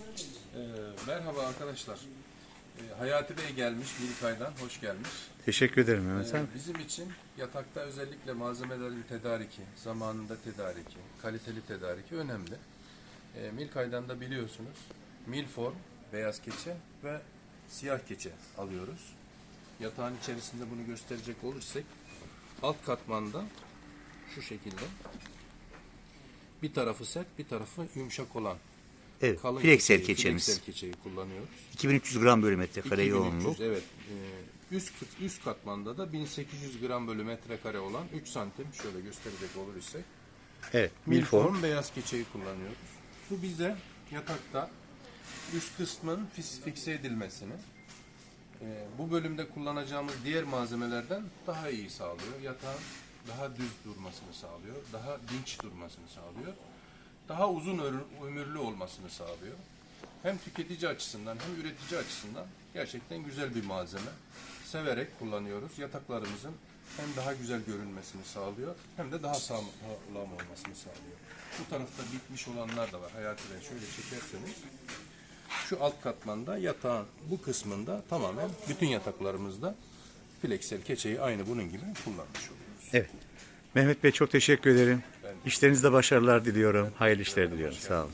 Ee, merhaba arkadaşlar. Ee, Hayati Bey gelmiş Bilkay'dan, hoş gelmiş. Teşekkür ederim Mehmet Ee, abi. bizim için yatakta özellikle malzemelerin tedariki, zamanında tedariki, kaliteli tedariki önemli. Ee, Milkay'dan da biliyorsunuz milform, beyaz keçe ve siyah keçe alıyoruz. Yatağın içerisinde bunu gösterecek olursak alt katmanda şu şekilde bir tarafı sert, bir tarafı yumuşak olan Evet, kalın Flexel keçeyi, keçemiz. Flexel keçeyi kullanıyoruz. 2300 gram bölü metrekare 2300, yoğunluk. Evet. Ee, üst, üst katmanda da 1800 gram bölü metrekare olan 3 santim şöyle gösterecek olur ise Evet, milform. milform beyaz keçeyi kullanıyoruz. Bu bize yatakta üst kısmın fikse edilmesini e, bu bölümde kullanacağımız diğer malzemelerden daha iyi sağlıyor. Yatağın daha düz durmasını sağlıyor. Daha dinç durmasını sağlıyor. Daha uzun ömür- ömürlü olmasını sağlıyor. Hem tüketici açısından hem üretici açısından gerçekten güzel bir malzeme. Severek kullanıyoruz. Yataklarımızın hem daha güzel görünmesini sağlıyor hem de daha sağlam olmasını sağlıyor. Bu tarafta bitmiş olanlar da var. Hayati Bey şöyle çekerseniz şu alt katmanda yatağın bu kısmında tamamen bütün yataklarımızda fleksel keçeyi aynı bunun gibi kullanmış oluyoruz. Evet. Mehmet Bey çok teşekkür ederim. İşlerinizde başarılar diliyorum. Hayırlı işler diliyorum. Sağ olun.